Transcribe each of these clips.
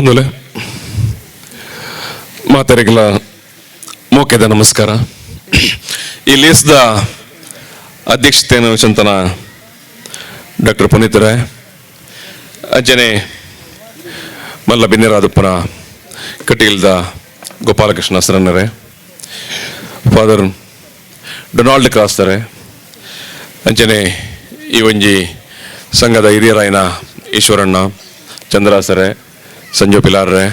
ಬಂಧುಲೆ ಮಾತರಿಗಳ ಮೋಕೆದ ನಮಸ್ಕಾರ. ಈ ಲೇಸ್ದ ಅಧ್ಯಕ್ಷತೆಯನ್ನು ಚಿಂತನ ಡಾಕ್ಟರ್ ಪುನೀತ್ ರಾಯ್, ಅಜ್ಜನೆ ಮಲ್ಲ ಬಿನ್ನಿರಾದಪ್ಪನ ಕಟೀಲ್ದ ಗೋಪಾಲಕೃಷ್ಣ ಸರಣ್ಣರೇ, ಫಾದರ್ ಡೊನಾಲ್ಡ್ ಕ್ರಾಸ್ತರೆ ಅಂಜನೆ ಈ ಒಂಜಿ ಸಂಘದ ಹಿರಿಯರಾಯನ ಈಶ್ವರಣ್ಣ ಚಂದ್ರಾಸರೆ ಸಂಜು ಪಿಲಾರ್ರೆ,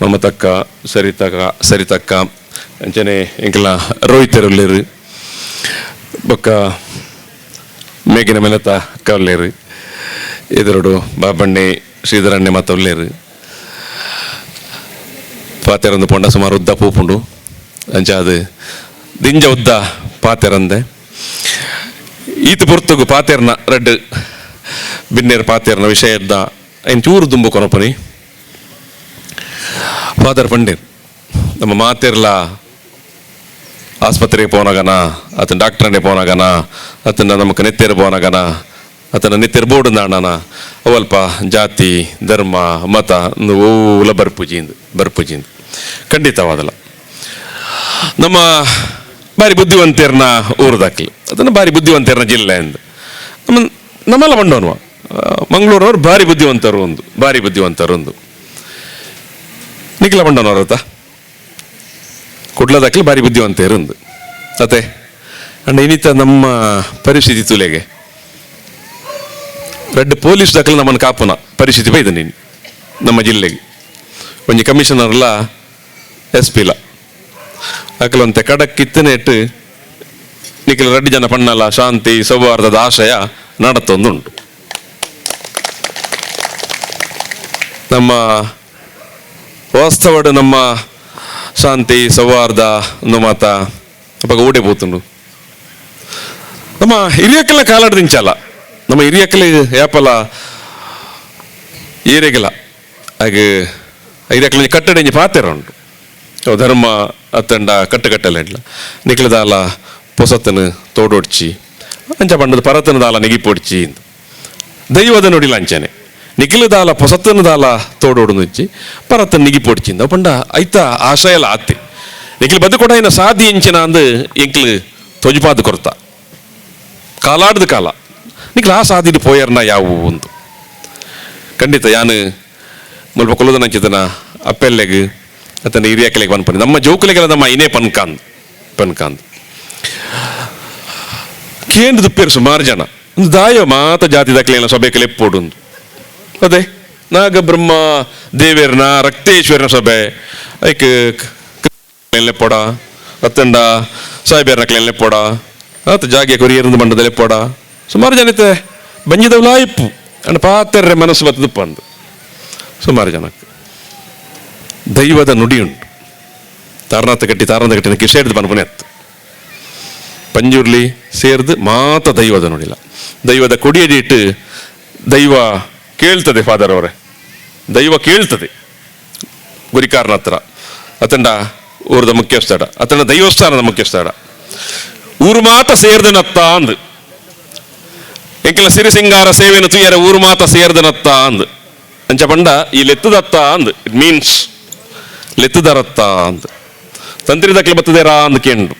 ಮಮತಕ್ಕ, ಸರಿತಕ್ಕ ಸರಿತಕ್ಕ ಅಂಚನೆ ಇಂಕಲ ರೋಹಿತ್ ಎರುಲ್ಲೇರು ಬೊಕ್ಕ, ಮೇಗಿನ ಮೆಲತ ಕವಲ್ಲೇರು ಎದುರುಡು ಬಾಬಣ್ಣೆ, ಶ್ರೀಧರಣ್ಣೆ ಮತ್ತು ಪಾತೆರಂದು ಪೊಂಡ ಸುಮಾರು ಉದ್ದ ಪೂಪುಂಡು ಅಂಚ ಅದು ದಿಂಜ ಉದ್ದ ಪಾತೆರಂದೆ ಈತ ಪುರ್ತುಗು ಪಾತೆರ್ನ ರೆಡ್ ಬಿನ್ನೇರ್ ಪಾತೆರ್ನ ವಿಷಯದ ಎಂಚೂರು ಚೂರು ದುಂಬು ಕೊನಪನಿ. ಫಾದರ್ ಪಂಡಿತ್ ನಮ್ಮ ಮಾತೆರ್ಲ ಆಸ್ಪತ್ರೆಗೆ ಪೋನಾಗನ, ಆತನ ಡಾಕ್ಟ್ರನ್ನೇ ಪೋನಾಗನ, ಆತನ ನಮಕ್ ನೆತ್ತೇರು ಪೋನಾಗನ, ಆತನ ನೆತ್ತೇರು ನಾಣನ, ಅವಲ್ಪ ಜಾತಿ, ಧರ್ಮ, ಮತ ಓಲ ಬರ್ಪುಜಿಂದು ಬರ್ಪುಜಿಂದು ಖಂಡಿತವಾದಲ್ಲ. ನಮ್ಮ ಬಾರಿ ಬುದ್ಧಿವಂತರ್ನ ಊರದಾಕ್ಲಿ, ಅದನ್ನು ಬಾರಿ ಬುದ್ಧಿವಂತರ್ನ ಜಿಲ್ಲೆ ಎಂದು. ನಮ್ಮ ನಮ್ಮೆಲ್ಲ ಬಂಡೋನ್ವ. ಮಂಗಳೂರವ್ರು ಭಾರಿ ಬುದ್ಧಿವಂತರು ಒಂದು, ಭಾರಿ ಬುದ್ಧಿವಂತರು ಒಂದು. ನಿಖಿಲ ಆತ ಕುಡ್ಲದಾಕ್ಲಿ ಭಾರಿ ಬುದ್ಧಿವಂತ ಒಂದು ಅತೆ ಅಂಡ್ ಇನ್ನಿತ ನಮ್ಮ ಪರಿಸ್ಥಿತಿ ತುಲೆಗೆ. ರೆಡ್ ಪೊಲೀಸ್ ದಾಖಲೆ ನಮ್ಮನ್ನು ಕಾಪುನ. ಪರಿಸ್ಥಿತಿ ಬೈದ ನೀನು, ನಮ್ಮ ಜಿಲ್ಲೆಗೆ. ಒಂಜಿ ಕಮಿಷನರ್ಲ ಎಸ್ ಪಿಲ ಕಡಕ್ಕಿತ್ತನೆ ಇಟ್ಟು ನಿಖಿಲ ರೆಡ್ಡಿ ಜನ ಪಣ್ಣಲ, ಶಾಂತಿ, ಸೌಹಾರ್ದದ ಆಶಯ ನಡತ್ತೊಂದುಂಟು. ನಮ್ಮ ವಾಸ್ತವಡು ನಮ್ಮ ಶಾಂತಿ ಸೌಹಾರ್ದ ಒಂದು ಮಾತ ಅಪ್ಪ ಊಟೆ పోతుండు ನಮ್ಮ ಹಿರಿಯಕ್ಕೆಲ್ಲ ಕಾಲಾಡ್ದಿಂಚಲ್ಲ ನಮ್ಮ ಹಿರಿಯಕ್ಕಲ್ಲಿ ಯಾಪಲ ಏರೆಗಿಲ್ಲ ಹಾಗೆ ಹಿರಿಯಕ್ಕಲ್ಲಿ ಕಟ್ಟಡ ಪಾತೆರ ಉಂಟು ಅವು ಧರ್ಮ ಅತ್ತಂಡ ಕಟ್ಟುಕಟ್ಟಲ್ಲ ಇಡ್ಲ ನಿಖಿಲದಾಲ ಪೊಸತ್ತನು ತೋಡೊಡ್ಚಿ ಅಂಚ ಪಂಡದ ಪರತನ ದಾಲ ನೆಗಿಪೊಡ್ಚಿ ಇಂದು ದೈವದ ನುಡಿಲ ಅಂಚನೆ ನಿಖಿಲ ದಾಲ ಪೊಸತ್ತನ ದಾಲ ತೋಡೋಡು ನುಚ್ಚಿ ಪರತನ ನಿಗಿ ಪೊಡ್ಚಿಂದ ಪಂಡ ಐತ ಆಶಯಲ ಆತಿ ನಿಖಿಲ್ ಬದು ಕೂಡ ಇನ್ನ ಸಾಧಿ ಎಂಚಿನ ಅಂದು ಎಂಕ್ಲು ತೊಜುಪಾದ ಕೊರತ ಕಾಲಾಡ್ದ ಕಾಲ ನಿಖಿಲ್ ಆ ಸಾಧಿಡು ಪೋಯರ್ನ ಯಾವುವು ಒಂದು ಖಂಡಿತ ಯಾನು ಮುಲ್ಪ ಕೊಲ್ಲದ ನಂಚಿತನ ಅಪ್ಪೆಲ್ಲೆಗ್ ಅತನ ಹಿರಿಯಕ್ಕಲೆಗೆ ಪನ್ಪನಿ ನಮ್ಮ ಜೋಕುಲೆಗೆಲ್ಲ ನಮ್ಮ ಇನೇ ಪನ್ಕಾಂದ್ ಪನ್ಕಾಂದ್ ಕೇಂದ್ರ ದುಪ್ಪೇರು ಸುಮಾರು ಜನ ಒಂದು ದಾಯ ಮಾತ ಜಾತಿ ದಾಖಲೆಲ್ಲ ಸಭೆಗೆ ಎಪ್ಪೋಡು ಒಂದು ಅದೇ ನಾಗ ಬ್ರಹ್ಮ ದೇವೇರ್ನ ರಕ್ತೇಶ್ವರನ ಸಭೆ ಐಕ್ ಲೆಪ್ಪೋಡ ಅತ್ತಂಡ ಸಾಯಿಬೇರ್ನ ಕ್ಲೇನ್ ಲೆಪ್ಪೋಡ ಆತ ಜಾಗೆ ಕೊರಿಯರ್ದು ಮಂಡದ ಲೆಪ್ಪೋಡ ಸುಮಾರು ಜನ ಇತ್ತೆ ಬಂಜಿದವಲ ಇಪ್ಪು ಅಂಡ್ ಪಾತೆರ್ರೆ ಮನಸ್ಸು ಬತ್ತದಪ್ಪ ಅಂದು ಸುಮಾರು ಜನಕ್ಕೆ ದೈವದ ನುಡಿ ಉಂಟು ತಾರನಾಥ ಗಟ್ಟಿ ತಾರನಾಥ ಗಟ್ಟಿನ ಕಿಶೇಡ್ದು ಬನ್ಪನೆ ಎತ್ತು ಪಂಜುರ್ಲಿ ಸೇರ್ದು ಮಾತ ದೈವದ ನುಡಿಲ ದೈವದ ಕೊಡಿಯಡಿಟ್ಟು ದೈವ ಕೇಳ್ತದೆ ಫಾದರ್ ಅವರೇ. ದೈವ ಕೇಳ್ತದೆ. ಗುರಿಕಾರನ ಹತ್ರ. ಅತಂಡ ಊರದ ಮುಖ್ಯಸ್ಥಡ ಅತಂಡ ದೈವಸ್ಥಾನದ ಮುಖ್ಯಸ್ಥಡ ಊರು ಮಾತ ಸೇರ್ದನತ್ತ ಅಂದ್. ಎಂಕೆಲ ಸಿರಿ ಸಿಂಗಾರ ಸೇವೆನ ತುಯ್ಯರ ಊರು ಮಾತ ಸೇರ್ದನತ್ತ ಅಂದ್. ಅಂಚ ಪಂಡ, ಈ ಲೆತ್ತದತ್ತ ಅಂದ್. ಇಟ್ ಮೀನ್ಸ್ ಲೆತ್ತದರತ್ತ ಅಂದ್. ತಂತ್ರಿ ದಕ್ಲೆ ಬತ್ತದೇರಾ ಅಂದ್ ಕೇಂಡು.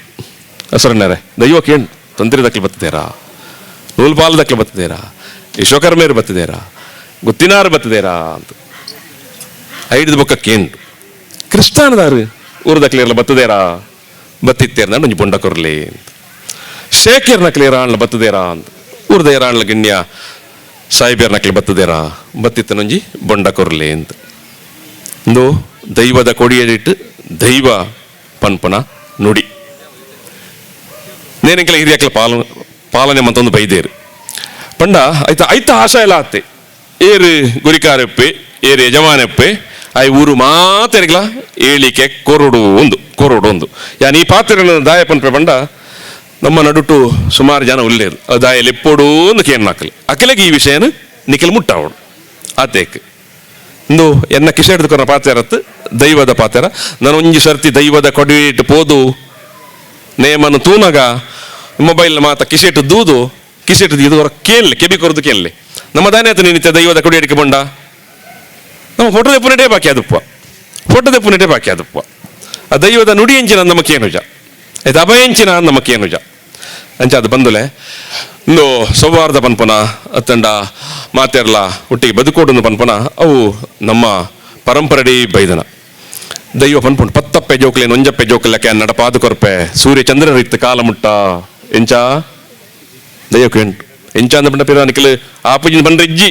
ದೈವ ಕೇಂಡು. ತಂತ್ರಿ ದಕ್ಲೆ ಬತ್ತದೇರಾ? ನೂಲ್ಪಾಲ್ ದಕ್ಲೆ ಬತ್ತದೇರಾ? ಯಶೋಕರ್ಮೇರು ಬತ್ತದೇರಾ? ಗುತ್ತಿನಾರು ಬತ್ತದೇರಾ ಅಂತ. ಐದು ಬೊಕ್ಕ ಕೇಂಡು ಕ್ರಿಸ್ತಾನದಾರು ಊರು ಕ್ಲಿಯರ್ಲ ಬತ್ತದೇರಾ ಬತ್ತಿತ್ತೇರ್ನ ಒಂಜಿ ಬೊಂಡ ಕೊರ್ಲಿ ಅಂತ. ಶೇಖರ್ನ ಕ್ಲಿಯರ್ ಆಣ್ಲ ಬತ್ತದೇರಾ ಅಂತ. ಊರ್ದ ಏರಾಣ್ಲ ಗಿಣ್ಯ ಸಾಯಿಬೇರ್ನ ಕ್ಲಿ ಬತ್ತದೇರಾ ಬತ್ತಿತ್ತನೊಂಜಿ ಬೊಂಡ ಕೊರ್ಲಿ ಅಂತ. ಇಂದು ದೈವದ ಕೊಡಿಯಲ್ಲಿಟ್ಟು ದೈವ ಪನ್ಪನ ನುಡಿ. ನೇನೆಂಕೆಲ ಹಿರಿಯಕ್ಲ ಪಾಲ ಪಾಲನೆ ಮಂತೊಂದು ಬೈದೇರು. ಪಂಡ ಐತ ಐತ ಆಶಾ ಎಲ್ಲ ಆತ್ತೆ. ಏರು ಗುರಿಕಾರಪ್ಪೆ, ಏರು ಯಜಮಾನಪ್ಪೆ ಐ ಊರು ಮಾತೆರಿಗ್ಲ ಏಳಿಕೆ ಕೊರಡು ಒಂದು ಕೊರಡು ಒಂದು. ಯಾನ್ ಈ ಪಾತ್ರೆಗಳನ್ನು ದಾಯಪ್ಪನ ಪಂಡ ನಮ್ಮ ನಡುಟು ಸುಮಾರು ಜನ ಉಲ್ಲೇರು ಆ ಎಪ್ಪೋಡು ಒಂದು ಕೇನ್ ಹಾಕಲಿ. ಅಕಲೆಗೆ ಈ ವಿಷಯನ ನಿಖಿಲ್ ಮುಟ್ಟಾವಡು ಆತೇಕ್. ಇಂದು ಎನ್ನ ಕಿಸೆ ಕೊನ ಪಾತೆರತ್ತು ದೈವದ ಪಾತೆರ ನಾನು ಒಂಜಿ ಸರ್ತಿ ದೈವದ ಕೊಡಿಟ್ಟು ಪೋದು, ನೇಮನ್ನು ತೂನಗ ಮೊಬೈಲ್ ಮಾತ ಕಿಸೆಟ್ ದೂದು, ಕಿಸೆಟ್ ಇದು ಕೇಳಲಿ, ಕೆಬಿ ಕೊರದು ಕೇಳಲೆ. ನಮ್ಮ ದಾನೆ ಆತ ನಿತ್ಯ ದೈವದ ಕೊಡಿ ಅಡಿಕೆ ಬಂಡ ನಮ್ಮ ಫೋಟೋ ತೆಪ್ಪುನಟೇ ಬಾಕಿ ಅದಪ್ಪ ಫೋಟೋ ತೆಪ್ಪುನಟೇ ಬಾಕಿ ಅದಪ್ಪ ಆ ದೈವದ ನುಡಿ ಎಂಚಿನ ನಮಕೇನುಜ ಇದು ಅಭಯಂಚಿನ ನಮಕೇನುಜ ಅಂಚ ಅದು ಬಂದುಲೆ ಇಂದು ಸೌಹಾರ್ದ ಪನ್ಪನ, ಅತ್ತಂಡ ಮಾತೆರ್ಲ ಒಟ್ಟಿಗೆ ಬದುಕೋಡು ಪನ್ಪನ, ಅವು ನಮ್ಮ ಪರಂಪರಡಿ ಬೈದನ. ದೈವ ಪನ್ಪುಂಡು ಪತ್ತಪ್ಪೆ ಜೋಕ್ಲೇನು ಒಂಜಪ್ಪೆ ಜೋಕ್ಲಕ್ಕೆ ನಡಪಾದು ಸೂರ್ಯ ಚಂದ್ರ ರೀತಿ ಕಾಲ ಮುಟ್ಟ. ಎಂಚ? ದೈವಕ್ಕೆ ಎಂಟು. ಎಂಚ ಅಂದ ಪಂಡ ಪಿರ ನಿಖಿಲ್ ಆಪುಜಿನ ಬಂದ್ರೆ ಇಜ್ಜಿ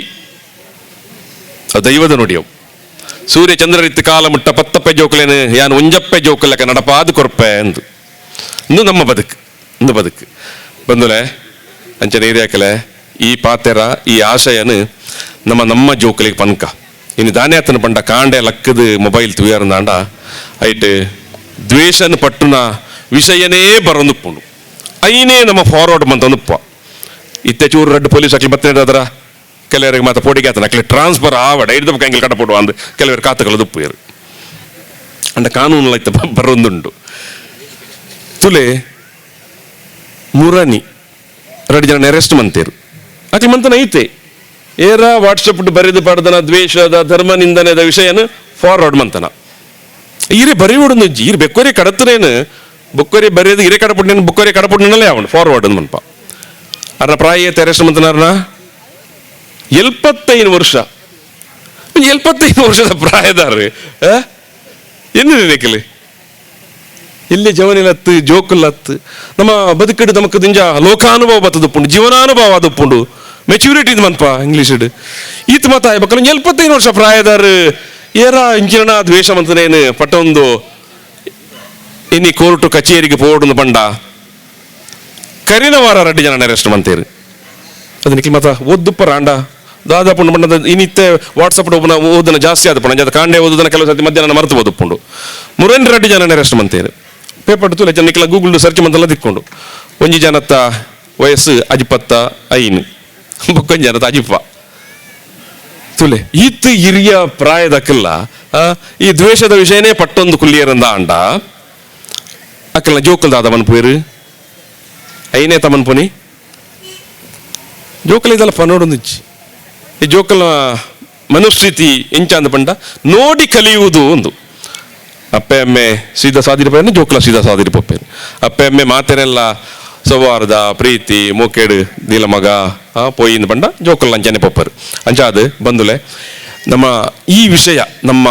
ಅದು ದೈವದ ನುಡಿಯವು ಸೂರ್ಯ ಚಂದ್ರ ರೀತಿ ಕಾಲ ಮುಟ್ಟ ಪತ್ತಪ್ಪೆ ಜೋಕ್ಲೇನು ಯಾನು ಒಂಜಪ್ಪೆ ಜೋಕ್ಲಕ್ಕೆ ನಡಪಾದು ಕೊರ್ಪೆ ಎಂದು ಇನ್ನು ನಮ್ಮ ಬದುಕು ಇನ್ನು ಬದುಕು ಬಂದುಲೆ ಅಂಚನೆ ಏರಿಯಾಕಲೆ ಈ ಪಾತೆರ ಈ ಆಶಯನು ನಮ್ಮ ನಮ್ಮ ಜೋಕಲಿಗೆ ಪನ್ಕ ಇನ್ನು ದಾನ್ಯಾತನ ಪಂಡ ಕಾಂಡೆ ಲಕ್ಕದ ಮೊಬೈಲ್ ತುಯಾರಂದಾಂಡ ಐಟ್ ದ್ವೇಷನ ಪಟ್ಟುನ ವಿಷಯನೇ ಬರೊಂದುಪ್ಪುಂಡು ಐನೇ ನಮ್ಮ ಫಾರ್ವರ್ಡ್ ಮಂತೊಂದುಪ್ಪ ಇತ್ತೆ ಚೂರು ರಡ್ಡು ಪೊಲೀಸ್ ಹಾಕಿ ಮತ್ತೆ ಅದರ ಕೆಲವರಿಗೆ ಮಾತ್ರ ಪೋಟಿಗೆ ಆತನ ಅಕ್ಲಿ ಟ್ರಾನ್ಸ್ಫರ್ ಆವಡ ಹಿಡಿದ ಕಂಗಿಲ್ ಕಟ್ಟಪಡುವ ಅಂದ್ ಕೆಲವರು ಕಾತಕಲು ದುಪ್ಪುಯರು ಅಂಡ ಕಾನೂನು ಇತ್ತ ಬರೊಂದುಂಡು ತುಲೆ ಮುರನಿ ಎರಡು ಜನ ಅರೆಸ್ಟ್ ಮಂತೇರು ಅಕ್ಲಿ ಮಂತನ ಐತೆ ಏರ ವಾಟ್ಸಪ್ ಬರೆದು ಪಡೆದನ ದ್ವೇಷದ ಧರ್ಮ ನಿಂದನೆದ ವಿಷಯನ ಫಾರ್ವರ್ಡ್ ಮಂತನ ಈರೆ ಬರೆಯುವುದು ಈರು ಬೆಕ್ಕೋರಿ ಕಡತನೇನು ಬೊಕ್ಕೋರಿ ಬರೆಯೋದು ಇರೆ ಕಡಪುಟ್ಟಿನ ಬೊಕ್ಕೋರಿ ಕಡಪುಟ್ಟಿನಲ್ಲೇ ಅವನು ಫಾರ್ವರ್ಡ್ ಮನ್ಪ ಅರ್ನ ಪ್ರಾಯ ಅರೆಸ್ಟ್ ಮಂತನಾರ್ನ ಎಲ್ಪತ್ತೈದು ವರ್ಷ. ಎಲ್ಪತ್ತೈದು ವರ್ಷದ ಪ್ರಾಯದಾರ್ರಿ ಏನು ನೆನಕಲಿ ಇಲ್ಲಿ ಜವನಿಲತ್ತು ಜೋಕುಲತ್ತು ನಮ್ಮ ಬದುಕಿಡು ನಮಕ್ ದಿಂಜ ಲೋಕಾನುಭವ ಬತ್ತದಪ್ಪುಂಡು ಜೀವನಾನುಭವ ಅದಪ್ಪುಂಡು ಮೆಚ್ಯೂರಿಟಿ ಇದು ಮನ್ಪ ಇಂಗ್ಲೀಷ್ ಈತ ಮತ ಆಯ್ಬೇಕಲ್ಲ ಎಲ್ಪತ್ತೈದು ವರ್ಷ ಪ್ರಾಯದಾರ ಏರ ಇಂಜಿನ ದ್ವೇಷ ಮಂತನೇನು ಪಟ್ಟೊಂದು ಇನ್ನಿ ಕೋರ್ಟು ಕಚೇರಿಗೆ ಪೋಡುಂದು ಬಂಡ. ಕರಿನ ರೆಡ್ಡಿ ಜನ ಅರೆಸ್ಟ್ ಮಂತೇರು ನಿಖಿಲ್ ಮತ ಓದ್ದುಪ್ಪ ರಾಂಡ. ದಾದಾಪುಂಡು ಬಣ್ಣದ ಇನ್ನಿತ್ತೆ ವಾಟ್ಸಪ್ ಒಬ್ಬನ ಓದನ ಜಾಸ್ತಿ ಆದ ಅದು ಕಾಂಡೆ ಓದನ ಕೆಲವು ಸತಿ ಮಧ್ಯಾಹ್ನ ಮರೆತು ಓದಪ್ಪುಂಡು ಮುರೇನ್ ರೆಡ್ಡಿ ಜನ ಅರೆಸ್ಟ್ ಪೇಪರ್ ತುಲೆ ನಿಖಿಲ ಗೂಗಲ್ ಸರ್ಚ್ ಮಂತೆಲ್ಲ ತಿಕ್ಕೊಂಡು. ಒಂಜಿ ಜನತ್ತ ವಯಸ್ಸು ಅಜಿಪತ್ತ ಐನು. ಬೊಕ್ಕೊಂಜಿ ಜನತ ಅಜಿಪ್ಪ. ತುಲೆ ಈತ್ ಹಿರಿಯ ಪ್ರಾಯದಕ್ಕೆಲ್ಲ ಈ ದ್ವೇಷದ ವಿಷಯನೇ ಪಟ್ಟೊಂದು ಕುಲ್ಲಿಯರಂದ ಅಂಡ ಅಕ್ಕಲ್ಲ ಜೋಕಲ್ ದಾದ ಮನ್ಪುಯರು ಐನೇ ತಮನ್ಪುನಿ జోకలు ಇದೆಲ್ಲ ಪನೋಡೊಂದು నుంచి ಈ ಜೋಕಲ್ನ ಮನುಸ್ಥಿತಿ ಎಂಚ ಅಂದ ಪಂಡ ನೋಡಿ ಕಲಿಯುವುದು ಒಂದು. ಅಪ್ಪೆ, ಅಮ್ಮೆ, ಸೀದಾ ಸಾದಿರಿಪೇನು ಜೋಕಲ ಸೀದಾ ಸಾದಿರಿಪೋಪೇನು ಅಪ್ಪೆ, ಅಮ್ಮೆ ಮಾತೆನೆಲ್ಲ ಸೌಹಾರ್ದ, ಪ್ರೀತಿ, ಮೂಕೇಡು, ನೀಲ ಮಗ ಪೋಯಿಂದ ಬಂಡ ಜೋಕುಲ ಅಂಚನೆ ಪೊಪ್ಪರು. ಅಂಚಾದ ಬಂದುಲೆ. ನಮ್ಮ ಈ ವಿಷಯ ನಮ್ಮ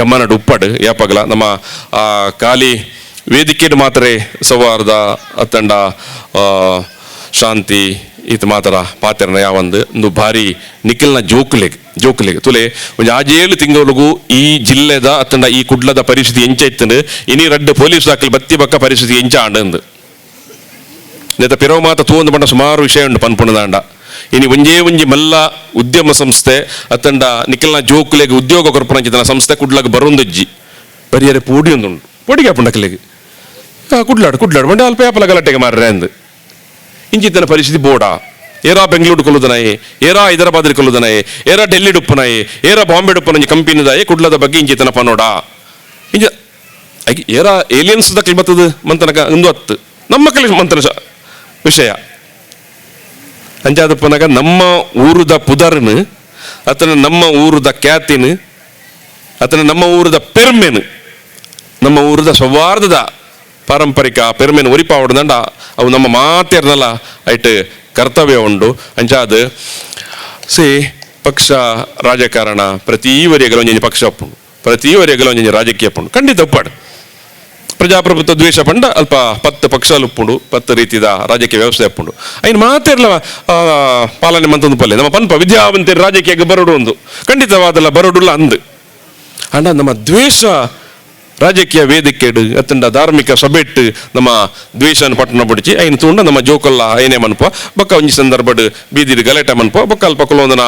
ಗಮನಡು ಉಪ್ಪಡು ಯಾಪಗಲ ನಮ್ಮ ಖಾಲಿ ವೇದಿಕೆಡು ಮಾತ್ರ ಸೌಹಾರ್ದ ಅತ್ತಂಡ ಶಾಂತಿ ಈತ ಮಾತ್ರ ಪಾತ್ರನ ಯಾವಂದು, ಒಂದು ಭಾರಿ ನಿಖಿಲ್ನ ಜೋಕುಲೆಗ್ ಜೋಕುಲೆಗ್ ತುಲೆ, ಒಂದು ಆಜೇಳು ತಿಂಗಳಿಗೂ ಈ ಜಿಲ್ಲೆದ ಅತ್ತಂಡ ಈ ಕುಡ್ಲದ ಪರಿಸ್ಥಿತಿ ಎಂಚ ಇತ್ತಂದು ಇನಿ ರಡ್ಡು ಪೊಲೀಸ್ ದಾಖಲೆ ಬತ್ತಿ ಬಕ್ಕ ಪರಿಸ್ಥಿತಿ ಎಂಚ ಆಂಡಂದು ನೆತ ಪಿರವ ಮಾತ ತೂಂದು ಬಂಡ ಸುಮಾರು ವಿಷಯ ಉಂಡು ಪನ್ಪುಣದಾಂಡ ಇನಿ ಒಂಜೇ ಒಂಜಿ ಮಲ್ಲ ಉದ್ಯಮ ಸಂಸ್ಥೆ ಅತ್ತಂಡ ನಿಖಿಲ್ನ ಜೋಕುಲೆಗ್ ಉದ್ಯೋಗ ಕೊರ್ಪುನಂಚಿತನ ಸಂಸ್ಥೆ ಕುಡ್ಲಗ್ ಬರೊಂದಜ್ಜಿ. ಪರಿಯರೆ ಪೂಡಿ ಒಂದುಂಡು ಪೋಡಿಗೆ ಪುಂಡಕಲೆಗ್ ಕುಡ್ಲಾಡು ಕುಡ್ಲಾಡು ಮಂಡೆ ಅಲ್ಪ ಯಾಪಲ ಗಲಾಟೆಗೆ ಮಾರ್ರೆ ಅಂದು ಇಂಚಿತ್ತನ ಪರಿಸ್ಥಿತಿ ಬೋಡ ಏರಾ ಬೆಂಗಳೂರು ಕೊಲ್ಲುದನಾಯಿ ಏರಾ ಹೈದರಾಬಾದ್ ಕೊಲ್ಲುದನಾಯಿ ಏರಾ ಡೆಲ್ಲಿ ಡುಪ್ಪನಾಯಿ ಏರಾ ಬಾಂಬೆ ಡುಪ್ಪನ ಕಂಪನಿದಾಯಿ ಕುಡ್ಲದ ಬಗ್ಗೆ ಇಂಚಿತನ ಪನೋಡ ಇಂಜ ಏರಾ ಏಲಿಯನ್ಸ್ ದಕ್ಕಲ್ ಬತ್ತದ ಮಂತನಕ ಒಂದು ಹತ್ತು ನಮ್ಮ ಕಲಿ ಮಂತನ ವಿಷಯ ಅಂಜಾದಪ್ಪನಾಗ ನಮ್ಮ ಊರುದ ಪುದರ್ನು ಅತನ ನಮ್ಮ ಊರುದ ಖ್ಯಾತಿನು ಅತನ ನಮ್ಮ ಊರುದ ಪೆರ್ಮೆನು ನಮ್ಮ ಊರುದ ಸೌಹಾರ್ದದ ಪಾರಂಪರಿಕ ಪೆರ್ಮೆನ್ ಒರಿಪಾವಡ್ದಂಡ ಅವು ನಮ್ಮ ಮಾತೇರ್ನಲ್ಲ ಐಟ್ ಕರ್ತವ್ಯ ಉಂಡು. ಅಂಚಾದ್ ಸಿ ಪಕ್ಷ ರಾಜಕಾರಣ ಪ್ರತಿ ವರೆಗೆಲ್ಲ ಒಂಜಿ ಪಕ್ಷ ಅಪ್ಪುಂಡು ಪ್ರತಿ ವರೆಗೆಲ್ಲ ಒಂಜಿ ರಾಜಕೀಯ ಅಪ್ಪುಂಡು ಖಂಡಿತ ಒಪ್ಪಾಡು. ಪ್ರಜಾಪ್ರಭುತ್ವ ದ್ವೇಷ ಪಂಡ ಅಲ್ಪ ಪತ್ತು ಪಕ್ಷಲು ಉಪ್ಪುಂಡು ಪತ್ತು ರೀತಿದ ರಾಜಕೀಯ ವ್ಯವಸ್ಥೆ ಅಪ್ಪುಂಡು ಐನ್ ಮಾತೇರ್ಲ ಪಾಲನೆ ಮಂತೊಂದು ಪಲ್ಲೆ. ನಮ್ಮ ಪನ್ಪ ವಿದ್ಯಾವಂತರು ರಾಜಕೀಯಕ್ಕೆ ಬರೋಡು ಒಂದು ಖಂಡಿತವಾದಲ್ಲ ಬರಡುಲ್ಲ ಅಂದು. ಅಣ್ಣ ನಮ್ಮ ದ್ವೇಷ ರಾಜಕೀಯ ವೇದಿಕೆಡು ಅತ್ತಂಡ ಧಾರ್ಮಿಕ ಸಭೆಟ್ಟು ನಮ್ಮ ದ್ವೇಷನ ಪಟ್ಟಣ ಬಿಡಿಸಿ ಐನ್ ತುಂಡ ನಮ್ಮ ಜೋಕಲ್ಲ ಏನೇ ಮನ್ಪ ಬೊಕ್ಕ ಒಂಜಿ ಸಂದರ್ಭಡ್ ಬೀದಿಡ್ ಗಲಾಟೆ ಮನ್ಪ ಬೊಕ್ಕ ಅಲ್ಪ ಕುಲೊಂದನ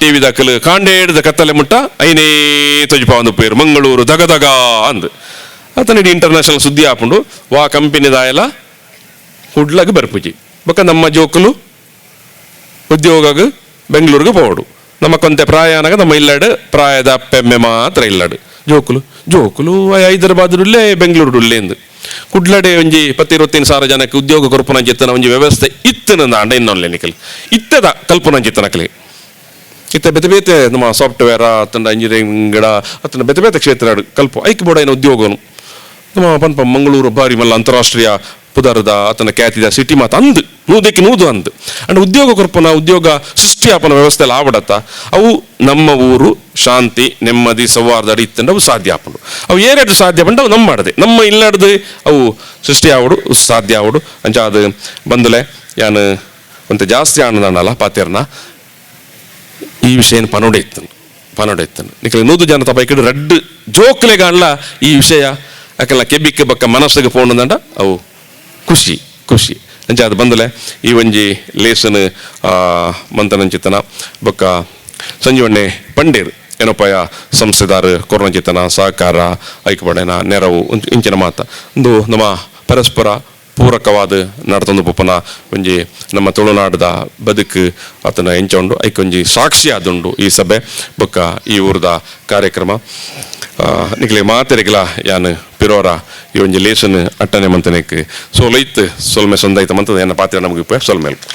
ಟಿವಿ ದಾಖಲು ಕಾಂಡೆ ಹಿಡ್ದ ಕತ್ತಲೆ ಮುಟ್ಟ, ಐನೇ ತೊಜಿಪ ಒಂದು ಪೇರು, ಮಂಗಳೂರು ದಗದಗ ಅಂದ್. ಅತನಿಡಿ ಇಂಟರ್ನ್ಯಾಷನಲ್ ಸುದ್ದಿ ಆಪುಂಡು ವಾ ಕಂಪನಿ ದಾಯಲ ಕುಡ್ಲಗ್ ಬರ್ಪುಜಿ. ಬೊಕ್ಕ ನಮ್ಮ ಜೋಕಲು ಉದ್ಯೋಗಗ್ ಬೆಂಗಳೂರಿಗೆ ಪೋಡು. ನಮ್ಮ ಕೊಂತೆ ಪ್ರಾಯಾನಗ ನಮ್ಮ ಇಲ್ಲಡ್, ಪ್ರಾಯದ ಪೆಮ್ಮೆ ಮಾತ್ರ ಇಲ್ಲಡ್. ಜೋಕುಲು. ಜೋಕುಲು ಹೈದರಾಬಾದ್ಡುಲ್ಲೇ ಬೆಂಗಳೂರುಡುಲ್ಲೇ ಎಂದು. ಕುಡ್ಲಡೆ ಒಂಜಿ ಪತ್ತು ಸಾರ ಜನಕ್ಕೆ ಉದ್ಯೋಗ ಕೊರ್ಪುನ ಜಿತ್ತನ ಒಂಜಿ ವ್ಯವಸ್ಥೆ ಇತ್ತನ ಅಂಡ ಇನ್ನೊಂದು ನಿಕಲ್ ಇತ್ತದ ಕಲ್ಪನ ಜಿತ್ತನಕಲಿ ಇತ್ತೆ ಬೇತೆ ಬೇತೆ ನಮ್ಮ ಸಾಫ್ಟ್ವೇರ್, ಅತ್ತಂಡ ಇಂಜಿನಿಯರಿಂಗ್ ಅತ್ತಂಡ ಬೇತೆ ಬೇತೆ ಕ್ಷೇತ್ರ ಕಲ್ಪ. ಐಕ್ ಬೋಡ ಏನು ಉದ್ಯೋಗನು. ನಮ್ಮ ಪನ್ಪ ಮಂಗಳೂರು ಬಾರಿ ಮಲ್ಲ ಅಂತಾರಾಷ್ಟ್ರೀಯ ಪುದರದ ಆತನ ಖ್ಯಾತಿದ ಸಿಟಿ ಮಾತು ಅಂದು, ನೂದಕ್ಕೆ ನೂದು ಅಂದು. ಅಂಡ್ ಉದ್ಯೋಗ ಕೊರ್ಪನ, ಉದ್ಯೋಗ ಸೃಷ್ಟಿಯಾಪನ ವ್ಯವಸ್ಥೆಯಲ್ಲಿ ಆವಡತ್ತ ಅವು ನಮ್ಮ ಊರು ಶಾಂತಿ, ನೆಮ್ಮದಿ, ಸೌಹಾರ್ದ ಅಡಿ ಇತ್ತಂಡ ಅವು ಸಾಧ್ಯ ಆಪನು ಅವು ಏರಡು ಸಾಧ್ಯ ಬಂಡ ಅವು ನಮ್ಮ ಮಾಡದೆ. ನಮ್ಮ ಇಲ್ಲಡ್ದು ಅವು ಸೃಷ್ಟಿ ಆವಡು ಸಾಧ್ಯ ಆವಡು ಅಂಚ ಅದು ಬಂದಲೆ, ಯಾನು ಒಂದು ಜಾಸ್ತಿ ಆನಂದಲ್ಲ ಪಾತೆರ್ನ ಈ ವಿಷಯ ಪನೋಡೆ ಇತ್ತನು ಪನೋಡೆ ಇತ್ತನು ನೂದು ಜನ ತಪ್ಪ ಇಕಡೆ ರಡ್ಡು ಜೋಕ್ಲೆ ಕಾಣಲ ಈ ವಿಷಯ. ಯಾಕೆಲ್ಲ ಕೆಬ್ಬಿಕ್ಕೆ ಬಕ್ಕ ಮನಸ್ಸಿಗೆ ಪೋಣದಂಡ ಅವು ಖುಷಿ ಖುಷಿ. ಅಂಚ ಅದು ಬಂದಲೆ ಈ ಒಂಜಿ ಲೇಸನ್ ಮಂತನಂಚಿತನ ಬೊಕ್ಕ ಸಂಜೀವಣ್ಣೆ ಪಂಡೇರು ಏನೋಪಾಯ ಸಂಸ್ಥೆದಾರ ಕೊರೋನಚಿತನ ಸಹಕಾರ ಐಕ್ಯಪಡೆನ ನೆರವು ಇಂಚಿನ ಮಾತ. ಒಂದು ನಮ್ಮ ಪರಸ್ಪರ ಪೂರಕವಾದ ನಡ್ತೊಂದು ಪುಪ್ಪನ ಒಂಜಿ ನಮ್ಮ ತುಳುನಾಡದ ಬದುಕು ಆತನ ಎಂಚೊಂಡು ಐಕೊಂಜಿ ಸಾಕ್ಷಿ ಆದುಂಡು ಈ ಸಭೆ ಬೊಕ್ಕ ಈ ಊರದ ಕಾರ್ಯಕ್ರಮ. ಆ, ನಿಕ್ಲೆ ಮಾತೆರೆಗ್ಲ ಯಾನ್ ಪಿರೋರ ಈ ಒಂಜಿ ಲೇಸನ್ ಅಟ್ಟನೆ ಮಂತನೆಕ್ ಸೋಲೈತ್ ಸೊಲ್ಮೆ ಸೊಂದೈತ ಮಂತದ ಏನ ಪಾತ್ರ ನಮಗೆ ಸೊಲ್ಮೇಲ್.